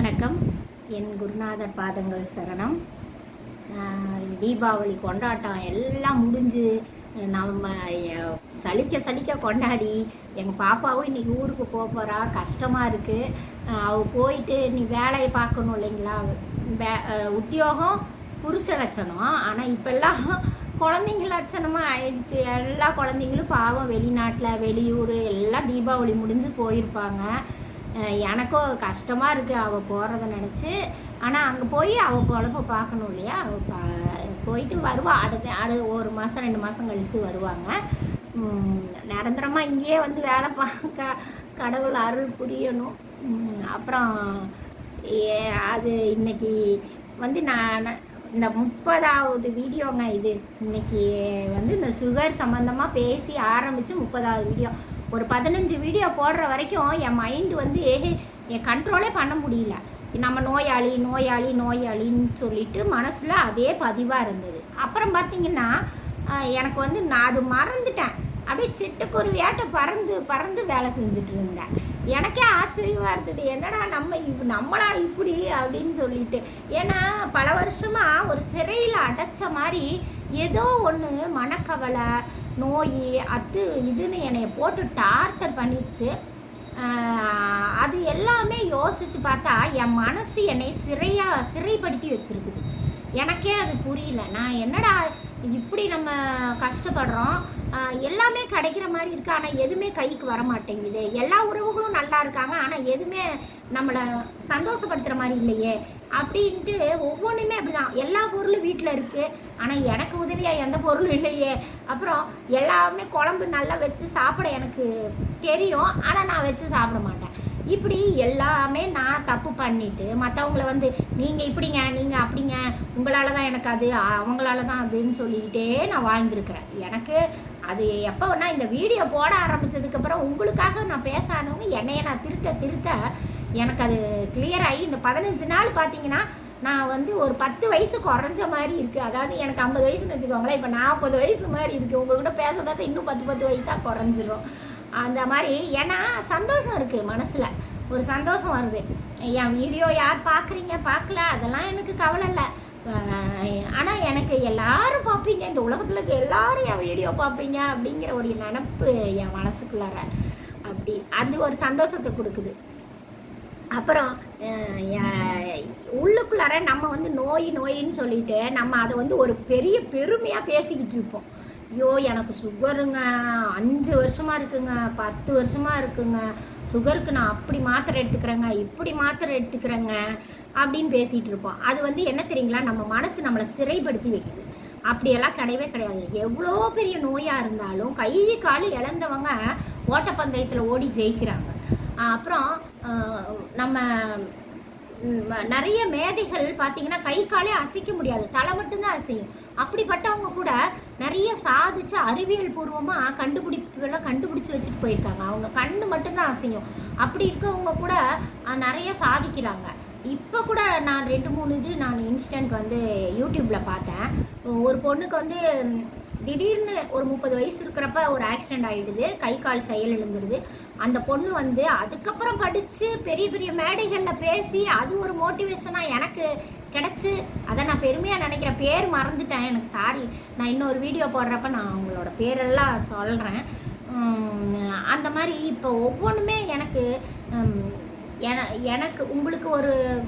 வணக்கம். என் குருநாதர் பாதங்கள் சரணம். தீபாவளி கொண்டாட்டம் எல்லாம் முடிஞ்சு நம்ம சலிக்க சலிக்க கொண்டாடி எங்கள் பாப்பாவும் இன்றைக்கி ஊருக்கு போக போகிறா கஷ்டமாக இருக்குது அவள் போயிட்டு நீ வேலையை பார்க்கணும் இல்லைங்களா? வே உத்தியோகம் புருஷ லட்சணம்? ஆனால் இப்போல்லாம் குழந்தைங்க லட்சணமாக ஆயிடுச்சு. எல்லா குழந்தைங்களும் பாவம் வெளிநாட்டில் வெளியூர் எல்லாம் தீபாவளி முடிஞ்சு போயிருப்பாங்க. எனக்கும் கஷ்டமாக இருக்குது அவள் போகிறத நினச்சி. ஆனால் அங்கே போய் அவள் பொழப்ப பார்க்கணும் இல்லையா? அவள் பா போயிட்டு வருவாள் அடுத்த அடு ஒரு மாதம் ரெண்டு மாதம் கழித்து வருவாங்க. நிரந்தரமாக இங்கேயே வந்து வேலை பார்க்க கடவுள் அருள் புரியணும். அப்புறம் ஏ- அது இன்னைக்கு வந்து நான் நான் இந்த முப்பதாவது வீடியோங்க இது. இன்னைக்கு வந்து இந்த சுகர் சம்மந்தமாக பேசி ஆரம்பித்து முப்பதாவது வீடியோ. ஒரு பதினஞ்சு வீடியோ போடுற வரைக்கும் என் மைண்டு வந்து ஏஹே என் கண்ட்ரோலே பண்ண முடியல. நம்ம நோயாளி நோயாளி நோயாளின்னு சொல்லிட்டு மனசில் அதே பதிவாக இருந்தது. அப்புறம் பார்த்தீங்கன்னா எனக்கு வந்து நான் அது மறந்துட்டேன். அப்படியே சிட்டுக்குருவியாட்ட பறந்து பறந்து வேலை செஞ்சுட்டு இருந்தேன். எனக்கே ஆச்சரியமாக இருந்தது. என்னடா நம்ம இவ் நம்மளா இப்படி அப்படின்னு சொல்லிட்டு. ஏன்னா பல வருஷமாக ஒரு சிறையில் அடைச்ச மாதிரி ஏதோ ஒன்று மனக்கவலை நோய் அது இதுன்னு என்னை போட்டு டார்ச்சர் பண்ணிடுச்சு. அது எல்லாமே யோசித்து பார்த்தா என் மனசு என்னை சிறையாக சிறைப்படுத்தி வச்சிருக்குது. எனக்கே அது புரியல. நான் என்னடா இப்படி நம்ம கஷ்டப்படுறோம்? எல்லாமே கிடைக்கிற மாதிரி இருக்குது ஆனால் எதுவுமே கைக்கு வர மாட்டேங்குது. எல்லா உறவுகளும் நல்லா இருக்காங்க. ஆனால் எதுவுமே நம்மளை சந்தோஷப்படுத்துகிற மாதிரி இல்லையே. அப்படின்ட்டு ஒவ்வொன்றுமே அப்படிதான். எல்லா பொருளும் வீட்டில் இருக்குது ஆனால் எனக்கு உதவியாக எந்த பொருளும் இல்லையே. அப்புறம் எல்லாமே குழம்பு நல்லா வச்சு சாப்பிட எனக்கு தெரியும். ஆனால் நான் வச்சு சாப்பிட மாட்டேன். இப்படி எல்லாமே நான் தப்பு பண்ணிட்டு மற்றவங்கள வந்து நீங்கள் இப்படிங்க நீங்கள் அப்படிங்க. உங்களால் தான் எனக்கு அது அவங்களால தான் அதுன்னு சொல்லிக்கிட்டே நான் வாழ்ந்துருக்கிறேன். எனக்கு அது எப்போன்னா இந்த வீடியோ போட ஆரம்பித்ததுக்கப்புறம் உங்களுக்காக நான் பேசாதவங்க என்னையை நான் திருத்த திருத்த எனக்கு அது கிளியர் ஆகி இந்த பதினஞ்சு நாள் பார்த்தீங்கன்னா நான் வந்து ஒரு பத்து வயசு குறைஞ்ச மாதிரி இருக்குது அதாவது எனக்கு ஐம்பது வயசுன்னு வச்சுக்கோங்களேன். இப்போ நாற்பது வயசு மாதிரி இருக்குது உங்ககிட்ட பேச பேச இன்னும் பத்து பத்து வயசாக குறைஞ்சிரும். அந்த மாதிரி ஏன்னா சந்தோஷம் இருக்குது மனசில். ஒரு சந்தோஷம் வருது. என் வீடியோ யார் பார்க்குறீங்க பார்க்கல அதெல்லாம் எனக்கு கவலை இல்லை. ஆனால் எனக்கு எல்லாரும் பார்ப்பீங்க இந்த உலகத்தில் இருக்க எல்லாரும் என் வீடியோ பார்ப்பீங்க அப்படிங்கிற ஒரு நினப்பு என் மனசுக்குள்ளார அப்படி அது ஒரு சந்தோஷத்தை கொடுக்குது. அப்புறம் உள்ளுக்குள்ளார நம்ம வந்து நோய் நோயின்னு சொல்லிட்டு நம்ம அதை வந்து ஒரு பெரிய பெருமையாக பேசிக்கிட்டு இருப்போம். ஐயோ எனக்கு சுகருங்க அஞ்சு வருஷமாக இருக்குங்க பத்து வருஷமாக இருக்குங்க சுகருக்கு நான் அப்படி மாத்திரை எடுத்துக்கிறேங்க இப்படி மாத்திரை எடுத்துக்கிறேங்க அப்படின்னு பேசிகிட்டு இருப்போம். அது வந்து என்ன தெரியுங்களா? நம்ம மனசு நம்மளை சிறைப்படுத்தி வைக்குது. அப்படியெல்லாம் கிடையவே கிடையாது. எவ்வளோ பெரிய நோயாக இருந்தாலும் கை கால் இழந்தவங்க ஓட்டப்பந்தயத்தில் ஓடி ஜெயிக்கிறாங்க. அப்புறம் நம்ம நிறைய மேதைகள் பார்த்தீங்கன்னா கை காலே அசைக்க முடியாது. தலை மட்டும்தான் அசையும். அப்படிப்பட்டவங்க கூட நிறைய சாதிச்சு அறிவியல் பூர்வமாக கண்டுபிடிப்புகளை கண்டுபிடிச்சி வச்சுட்டு போயிருக்காங்க. அவங்க கண்ணு மட்டும்தான் அசையும். அப்படி இருக்கவங்க கூட நிறைய சாதிக்கிறாங்க. இப்போ கூட நான் ரெண்டு மூணு இது நான் இன்ஸ்டன்ட் வந்து யூடியூப்பில் பார்த்தேன். ஒரு பொண்ணுக்கு வந்து திடீர்னு ஒரு முப்பது வயசு இருக்கிறப்ப ஒரு ஆக்சிடெண்ட் ஆகிடுது கை கால் செயல் எழுந்துடுது அந்த பொண்ணு வந்து அதுக்கப்புறம் படித்து பெரிய பெரிய மேடைகளில் பேசி அது ஒரு மோட்டிவேஷனாக எனக்கு கிடச்சி. அதை நான் பெருமையாக நினைக்கிறேன். பேர் மறந்துட்டேன். எனக்கு சாரி நான் இன்னொரு வீடியோ போடுறப்ப நான் அவங்களோட பேரெல்லாம் சொல்கிறேன் அந்த மாதிரி இப்போ ஒவ்வொன்றுமே எனக்கு என- எனக்கு உங்களுக்கு ஒரு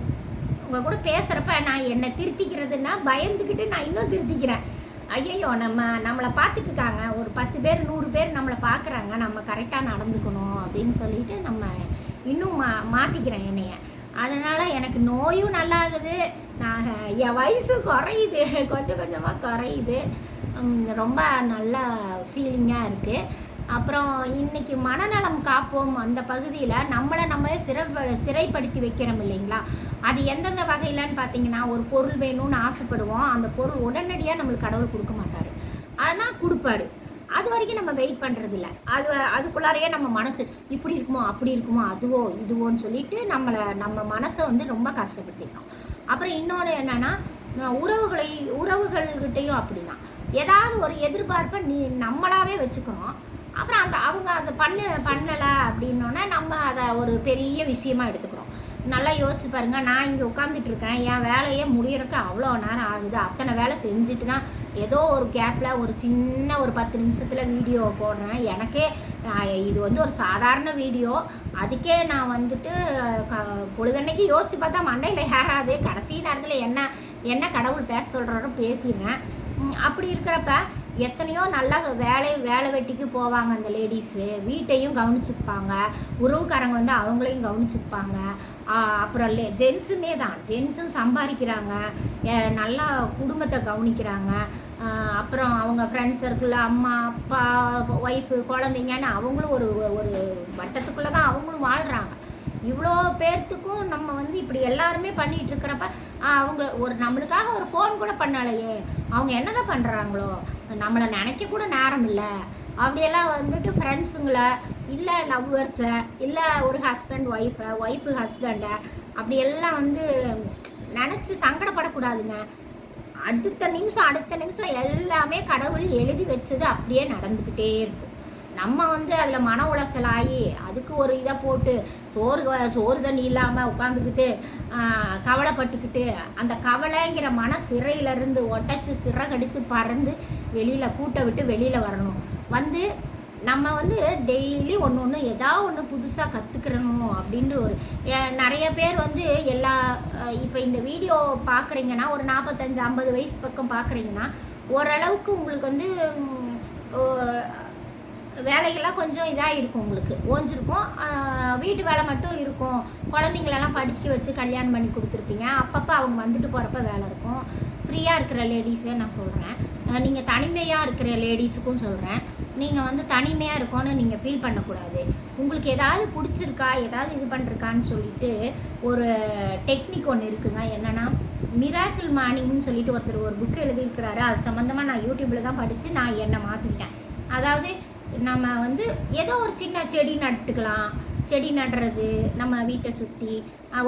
உங்கள் கூட பேசுகிறப்ப நான் என்னை திருத்திக்கிறதுன்னா பயந்துக்கிட்டு நான் இன்னும் திருத்திக்கிறேன். ஐயையோ நம்ம நம்மளை பார்த்துட்டு இருக்காங்க ஒரு பத்து பேர் நூறு பேர் நம்மளை பார்க்குறாங்க. நம்ம கரெக்டாக நடந்துக்கணும் அப்படின்னு சொல்லிட்டு நம்ம இன்னும் மா மாற்றிக்கிறேன் என்னைய. அதனால் எனக்கு நோயும் நல்லாகுது. நான் என் வயசும் குறையுது. கொஞ்சம் கொஞ்சமாக குறையுது. ரொம்ப நல்ல ஃபீலிங்காக இருக்குது அப்புறம் இன்னைக்கு மனநலம் காப்போம் அந்த பகுதியில் நம்மளை நம்மளே சிறை சிறைப்படுத்தி வைக்கிறோம் இல்லைங்களா? அது எந்தெந்த வகையிலன்னு பார்த்தீங்கன்னா ஒரு பொருள் வேணும்னு ஆசைப்படுவோம். அந்த பொருள் உடனடியாக நம்மளுக்கு கடவுள் கொடுக்க மாட்டார். ஆனால் கொடுப்பாரு. அது வரைக்கும் நம்ம வெயிட் பண்ணுறதில்ல அது அதுக்குள்ளாரையே நம்ம மனசு இப்படி இருக்குமோ அப்படி இருக்குமோ அதுவோ இதுவோன்னு சொல்லிட்டு நம்மளை நம்ம மனசை வந்து ரொம்ப கஷ்டப்படுத்திக்கிறோம் அப்புறம் இன்னொன்று என்னென்னா உறவுகளை உறவுகள்கிட்டையும் அப்படின்னா ஏதாவது ஒரு எதிர்பார்ப்பை நீ நம்மளாவே வச்சுக்கிறோம் அப்புறம் அந்த அவங்க அதை பண்ண பண்ணலை அப்படின்னோடனே நம்ம அதை ஒரு பெரிய விஷயமா எடுத்துக்கிறோம். நல்லா யோசிச்சு பாருங்க நான் இங்கே உட்காந்துட்டு இருக்கேன் என் வேலையே முடியறதுக்கு அவ்வளோ நேரம் ஆகுது. அத்தனை வேலை செஞ்சுட்டு தான் ஏதோ ஒரு கேப்பில் ஒரு சின்ன ஒரு பத்து நிமிஷத்தில் வீடியோ போடுறேன். எனக்கே இது வந்து ஒரு சாதாரண வீடியோ அதுக்கே நான் வந்துட்டு க பொழுதன்னைக்கு யோசிச்சு பார்த்தா மண்டையில் ஏறாது. கடைசி நேரத்தில் என்ன என்ன கடவுள் பேச சொல்கிறாரோ பேசிடுறேன். அப்படி இருக்கிறப்ப எத்தனையோ நல்லா வேலை வேலை வெட்டிக்கு போவாங்க அந்த லேடிஸு வீட்டையும் கவனிச்சுப்பாங்க. உறவுக்காரங்க வந்து அவங்களையும் கவனிச்சுப்பாங்க. அப்புறம் லே ஜென்ஸுமே தான். ஜென்ஸும் சம்பாதிக்கிறாங்க. நல்லா குடும்பத்தை கவனிக்கிறாங்க. அப்புறம் அவங்க ஃப்ரெண்ட்ஸ் சர்க்கிள் அம்மா அப்பா ஒய்ஃபு குழந்தைங்கன்னு அவங்களும் ஒரு ஒரு வட்டத்துக்குள்ளே தான் அவங்களும் வாழ்கிறாங்க இவ்வளோ பேர்த்துக்கும் நம்ம வந்து இப்படி எல்லாருமே பண்ணிட்டு இருக்கிறப்ப அவங்க ஒரு நம்மளுக்காக ஒரு ஃபோன் கூட பண்ணலையே. அவங்க என்னதான் பண்ணுறாங்களோ நம்மளை நினைக்க கூட நேரம் இல்லை. அப்படியெல்லாம் வந்துட்டு ஃப்ரெண்ட்ஸுங்களை இல்லை லவ்வர்ஸை இல்லை ஒரு ஹஸ்பண்ட் ஒய்ஃபை ஒய்ஃபு ஹஸ்பண்டை அப்படியெல்லாம் வந்து நினச்சி சங்கடப்படக்கூடாதுங்க. அடுத்த நிமிஷம் அடுத்த நிமிஷம் எல்லாமே கடவுள் எழுதி வச்சது அப்படியே நடந்துக்கிட்டே இருக்கும் நம்ம வந்து அதில் மன உளைச்சல் ஆகி அதுக்கு ஒரு இதை போட்டு சோறு சோறு தண்ணி இல்லாமல் உட்காந்துக்கிட்டு கவலைப்பட்டுக்கிட்டு அந்த கவலைங்கிற மன சிறையிலேருந்து ஒட்டச்சு சிறகடிச்சு பறந்து வெளியில் கூட்டை விட்டு வெளியில் வரணும். வந்து நம்ம வந்து டெய்லி ஒன்று ஒன்று ஏதாவது ஒன்று புதுசாக கற்றுக்கிறணும் அப்படின்ற ஒரு நிறைய பேர் வந்து எல்லா இப்போ இந்த வீடியோ பார்க்குறீங்கன்னா ஒரு நாற்பத்தஞ்சு ஐம்பது வயசு பக்கம் பார்க்குறீங்கன்னா ஓரளவுக்கு உங்களுக்கு வந்து வேலைகள்லாம் கொஞ்சம் இதாக இருக்கும் உங்களுக்கு. ஓஞ்சிருக்கும். வீட்டு வேலை மட்டும் இருக்கும். குழந்தைங்களெல்லாம் படிக்க வச்சு கல்யாணம் பண்ணி கொடுத்துருப்பீங்க. அப்பப்போ அவங்க வந்துட்டு போகிறப்ப வேலை இருக்கும். ஃப்ரீயாக இருக்கிற லேடிஸே நான் சொல்கிறேன் நீங்கள் தனிமையாக இருக்கிற லேடிஸுக்கும் சொல்கிறேன் நீங்கள் வந்து தனிமையாக இருக்கோன்னு நீங்கள் ஃபீல் பண்ணக்கூடாது. உங்களுக்கு ஏதாவது பிடிச்சிருக்கா? ஏதாவது இது பண்ணுறக்கான்னு சொல்லிட்டு ஒரு டெக்னிக் ஒன்று இருக்குங்க. என்னென்னா மிராக்கிள் மார்னிங்னு சொல்லிட்டு ஒருத்தர் ஒரு புக் எழுதியிருக்கிறாரு. அது சம்மந்தமாக நான் யூடியூப்பில் தான் படித்து நான் என்னை மாற்றிக்கிட்டேன் அதாவது நம்ம வந்து ஏதோ ஒரு சின்ன செடி நட்டுக்கலாம். செடி நடுறது நம்ம வீட்டை சுற்றி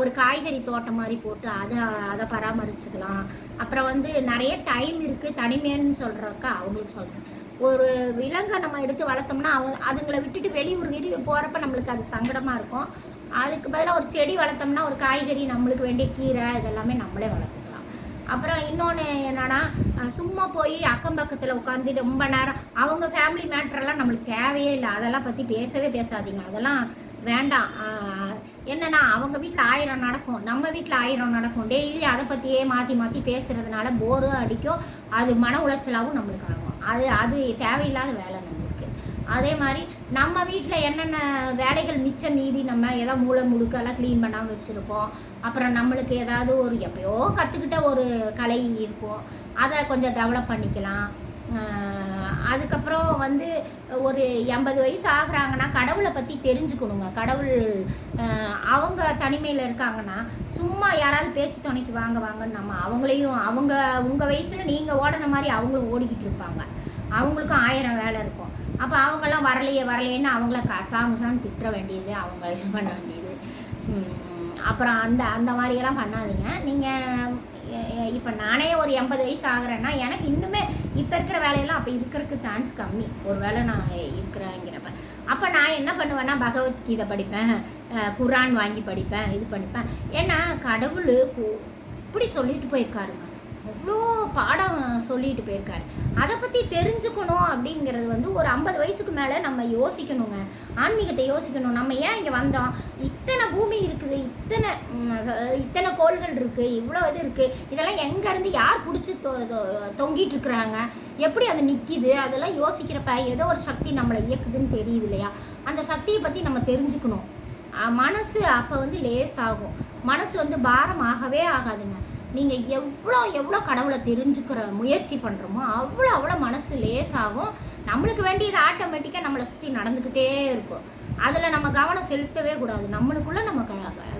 ஒரு காய்கறி தோட்டம் மாதிரி போட்டு அதை அதை பராமரிச்சுக்கலாம். அப்புறம் வந்து நிறைய டைம் இருக்குது தனிமைன்னு சொல்கிறக்கா அவங்களுக்கு சொல்கிறேன் ஒரு விலங்கை நம்ம எடுத்து வளர்த்தோம்னா அவங்க அதுங்களை விட்டுட்டு வெளியூர் கிரி போகிறப்ப நம்மளுக்கு அது சங்கடமாக இருக்கும். அதுக்கு பதிலாக ஒரு செடி வளர்த்தோம்னா ஒரு காய்கறி நம்மளுக்கு வேண்டிய கீரை இதெல்லாமே நம்மளே வளர்த்துக்கலாம். அப்புறம் இன்னொன்று என்னன்னா சும்மா போய் அக்கம் பக்கத்தில் உட்காந்து ரொம்ப நேரம் அவங்க ஃபேமிலி மேட்ரெல்லாம் நம்மளுக்கு தேவையே இல்லை. அதெல்லாம் பற்றி பேசவே பேசாதீங்க. அதெல்லாம் வேண்டாம். என்னன்னா அவங்க வீட்டில் ஆயிரம் நடக்கும். நம்ம வீட்டில் ஆயிரம் நடக்கும். டெய்லி அதை பற்றியே மாற்றி மாற்றி பேசுறதுனால போரும் அடிக்கும். அது மன உளைச்சலாகவும் நம்மளுக்கு ஆகும். அது அது தேவையில்லாத வேலை நம்ம. அதே மாதிரி நம்ம வீட்டில் என்னென்ன வேலைகள் மிச்சம் மீதி நம்ம ஏதோ மூளை முழுக்கெல்லாம் க்ளீன் பண்ணாமல் வச்சுருப்போம். அப்புறம் நம்மளுக்கு ஏதாவது ஒரு எப்பயோ கற்றுக்கிட்ட ஒரு கலை இருக்கும். அதை கொஞ்சம் டெவலப் பண்ணிக்கலாம். அதுக்கப்புறம் வந்து ஒரு எண்பது வயசு ஆகுறாங்கன்னா கடவுளை பற்றி தெரிஞ்சுக்கணுங்க. கடவுள் அவங்க தனிமையில் இருக்காங்கன்னா சும்மா யாராவது பேச்சு துணைக்கு வாங்க வாங்கன்னு நம்ம அவங்களையும் அவங்க உங்கள் வயசில் நீங்கள் ஓடின மாதிரி அவங்களும் ஓடிக்கிட்டு இருப்பாங்க. அவங்களுக்கும் ஆயிரம் வேலை இருக்கும். அப்போ அவங்கெல்லாம் வரலையே வரலையேன்னு அவங்கள கசாமுசான்னு திட்ட வேண்டியது அவங்கள இது பண்ண வேண்டியது. அப்புறம் அந்த அந்த மாதிரியெல்லாம் பண்ணாதீங்க. நீங்கள் இப்போ நானே ஒரு எண்பது வயசு ஆகுறேன்னா எனக்கு இன்னுமே இப்போ இருக்கிற வேலையெல்லாம் அப்போ இருக்கிறதுக்கு சான்ஸ் கம்மி. ஒரு வேளை நான் இருக்கிறேங்கிறப்ப. அப்போ நான் என்ன பண்ணுவேன்னா பகவத்கீதை படிப்பேன் குரான் வாங்கி படிப்பேன் இது படிப்பேன் ஏன்னா கடவுள் இப்படி சொல்லிட்டு போயிருக்காருங்க. அவ்வளோ பாடம் சொல்லிட்டு போயிருக்காரு. அதை பற்றி தெரிஞ்சுக்கணும் அப்படிங்கிறது வந்து ஒரு ஐம்பது வயசுக்கு மேலே நம்ம யோசிக்கணுங்க. ஆன்மீகத்தை யோசிக்கணும். நம்ம ஏன் இங்கே வந்தோம்? இத்தனை பூமி இருக்குது இத்தனை இத்தனை கோள்கள் இருக்குது இவ்வளோ இது இருக்குது இதெல்லாம் எங்கேருந்து யார் பிடிச்சி தொ தொ- தொங்கிட்டு இருக்கிறாங்க? எப்படி அது நிற்கிது அதெல்லாம் யோசிக்கிறப்ப ஏதோ ஒரு சக்தி நம்மளை இயக்குதுன்னு தெரியுது இல்லையா? அந்த சக்தியை பற்றி நம்ம தெரிஞ்சுக்கணும். மனசு அப்போ வந்து லேஸ் ஆகும் மனசு வந்து பாரம் ஆகவே ஆகாதுங்க. நீங்கள் எவ்வளோ எவ்வளோ கடவுளை தெரிஞ்சுக்கிற முயற்சி பண்ணுறோமோ அவ்வளோ அவ்வளோ மனசு லேஸ் ஆகும் நம்மளுக்கு வேண்டியது ஆட்டோமேட்டிக்காக நம்மளை சுற்றி நடந்துக்கிட்டே இருக்கும். அதில் நம்ம கவனம் செலுத்தவே கூடாது. நம்மளுக்குள்ளே நம்ம க-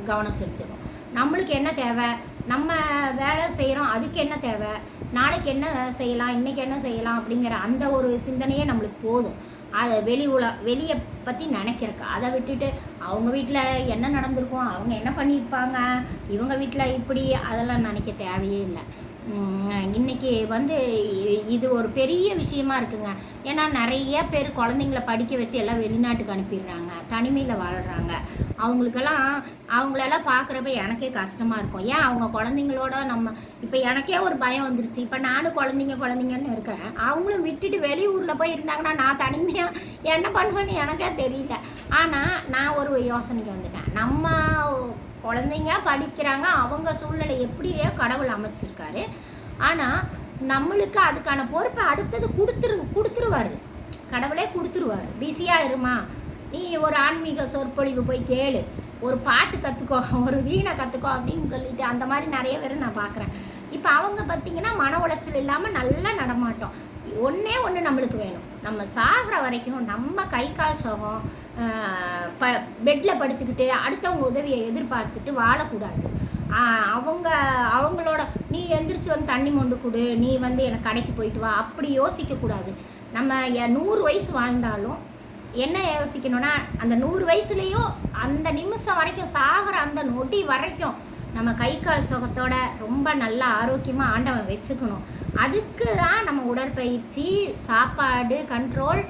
கவனம் செலுத்தணும். நம்மளுக்கு என்ன தேவை? நம்ம வேலை செய்கிறோம் அதுக்கு என்ன தேவை? நாளைக்கு என்ன செய்யலாம் இன்றைக்கி என்ன செய்யலாம் அப்படிங்கிற அந்த ஒரு சிந்தனையே நம்மளுக்கு போதும். அதை வெளி உல வெளியை பற்றி நினைக்கிறக்கு அதை விட்டுட்டு அவங்க வீட்டில் என்ன நடந்திருக்கும் அவங்க என்ன பண்ணியிருப்பாங்க இவங்க வீட்டில் இப்படி அதெல்லாம் நினைக்க தேவையே இல்லை. இன்றைக்கி இன்னைக்கு வந்து இது ஒரு பெரிய விஷயமா இருக்குங்க. ஏன்னா நிறைய பேர் குழந்தைங்கள படிக்க வச்சு எல்லாம் வெளிநாட்டுக்கு அனுப்பிடுறாங்க. தனிமையில் வாழ்கிறாங்க அவங்களுக்கெல்லாம் அவங்களெல்லாம் பார்க்குறப்ப எனக்கே கஷ்டமாக இருக்கும். ஏன் அவங்க குழந்தைங்களோட நம்ம இப்போ எனக்கே ஒரு பயம் வந்துருச்சு. இப்போ நானும் குழந்தைங்க குழந்தைங்கன்னு இருக்கேன். அவங்களும் விட்டுட்டு வெளியூரில் போய் இருந்தாங்கன்னா நான் தனிமையாக என்ன பண்ணுவேன்னு எனக்கே தெரியல. ஆனால் நான் ஒரு யோசனைக்கு வந்துட்டேன். நம்ம குழந்தைங்க படிக்கிறாங்க அவங்க சூழ்நிலை எப்படியோ கடவுள் அமைச்சிருக்காரு. ஆனால் நம்மளுக்கு அதுக்கான பொறுப்பை அடுத்தது கொடுத்துரு கொடுத்துருவாரு. கடவுளே கொடுத்துருவாரு. பிஸியாக இருமா? நீ ஒரு ஆன்மீக சொற்பொழிவு போய் கேளு. ஒரு பாட்டு கற்றுக்கோ ஒரு வீணை கற்றுக்கோ அப்படின்னு சொல்லிட்டு அந்த மாதிரி நிறைய பேர் நான் பார்க்குறேன். இப்போ அவங்க பார்த்தீங்கன்னா மன உளைச்சல் இல்லாமல் நல்லா நடமாட்டோம். ஒன்றே ஒன்று நம்மளுக்கு வேணும். நம்ம சாகிற வரைக்கும் நம்ம கை கால் சுகம் ப பெட்டில் படுத்துக்கிட்டு அடுத்தவங்க உதவியை எதிர்பார்த்துட்டு வாழக்கூடாது. அவங்க அவங்களோட நீ எந்திரிச்சு வந்து தண்ணி மொண்டு கொடு நீ வந்து எனக்கு கடைக்கு போயிட்டு வா அப்படி யோசிக்கக்கூடாது. நம்ம எ- நூறு வயசு வாழ்ந்தாலும் என்ன யோசிக்கணும்னா அந்த நூறு வயசுலேயும் அந்த நிமிஷம் வரைக்கும் சாகிற அந்த நொடி வரைக்கும் நம்ம கை கால் சுகத்தோட ரொம்ப நல்லா ஆரோக்கியமாக ஆண்டவன் வச்சுக்கணும். அதுக்கு தான் நம்ம உடற்பயிற்சி சாப்பாடு கண்ட்ரோல்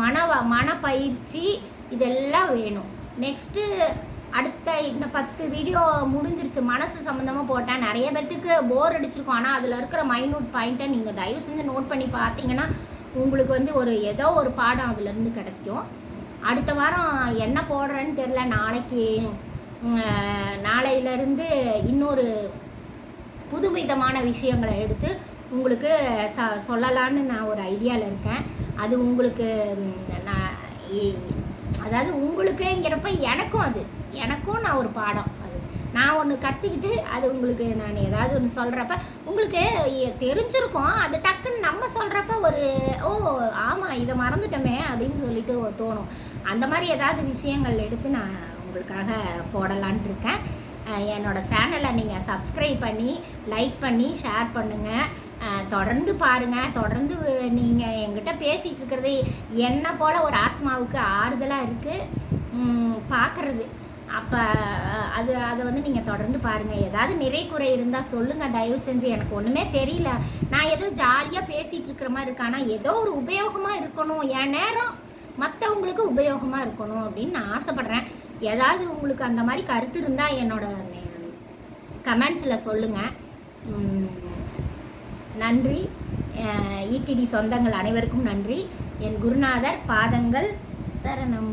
மன மனப்பயிற்சி இதெல்லாம் வேணும். நெக்ஸ்ட்டு அடுத்த இந்த பத்து வீடியோ முடிஞ்சிருச்சு. மனசு சம்மந்தமாக போட்டேன் நிறைய பேர்த்துக்கு போர் அடிச்சிருக்கும். ஆனால் அதில் இருக்கிற மைனூட் பாயிண்ட்டை நீங்கள் தயவு செஞ்சு நோட் பண்ணி பார்த்தீங்கன்னா உங்களுக்கு வந்து ஒரு ஏதோ ஒரு பாடம் அதுலேருந்து கிடைக்கும். அடுத்த வாரம் என்ன போடுறேன்னு தெரில நாளைக்கு நாளையிலேருந்து இன்னொரு புதுவிதமான விஷயங்களை எடுத்து உங்களுக்கு ச சொல்லலான்னு நான் ஒரு ஐடியாவில் இருக்கேன். அது உங்களுக்கு நான் அதாவது உங்களுக்குங்கிறப்ப எனக்கும் அது. எனக்கும் நான் ஒரு பாடம் அது. நான் ஒன்று கற்றுக்கிட்டு அது உங்களுக்கு நான் ஏதாவது ஒன்று சொல்கிறப்ப உங்களுக்கு தெரிஞ்சிருக்கோம் தெரிஞ்சிருக்கும். அது டக்குன்னு நம்ம சொல்கிறப்ப ஒரு ஓ ஆமாம் இதை மறந்துட்டோமே அப்படின்னு சொல்லிட்டு தோணும். அந்த மாதிரி ஏதாவது விஷயங்கள் எடுத்து நான் உங்களுக்காக போடலான் இருக்கேன். என்னோடய என்னோட சேனலை நீங்கள் சப்ஸ்கிரைப் பண்ணி லைக் பண்ணி ஷேர் பண்ணுங்கள் தொடர்ந்து பாருங்கள் தொடர்ந்து நீங்கள் என்கிட்ட பேசிகிட்டு இருக்கிறது என்னை போல் ஒரு ஆத்மாவுக்கு ஆறுதலாக இருக்குது பார்க்குறது அப்போ அது அதை வந்து நீங்கள் தொடர்ந்து பாருங்கள் ஏதாவது நிறை குறை இருந்தால் சொல்லுங்கள் தயவு செஞ்சு எனக்கு ஒன்றுமே தெரியல. நான் ஏதோ ஜாலியாக பேசிகிட்டு இருக்கிற மாதிரி இருக்கேன். ஆனால் ஏதோ ஒரு உபயோகமாக இருக்கணும். என் நேரம் மற்றவங்களுக்கு உபயோகமாக இருக்கணும் அப்படின்னு நான் ஆசைப்பட்றேன். ஏதாவது உங்களுக்கு அந்த மாதிரி கருத்து இருந்தால் என்னோட கமெண்ட்ஸில் சொல்லுங்கள் நன்றி. ஈடிடி சொந்தங்கள் அனைவருக்கும் நன்றி. என் குருநாதர் பாதங்கள் சரணம்.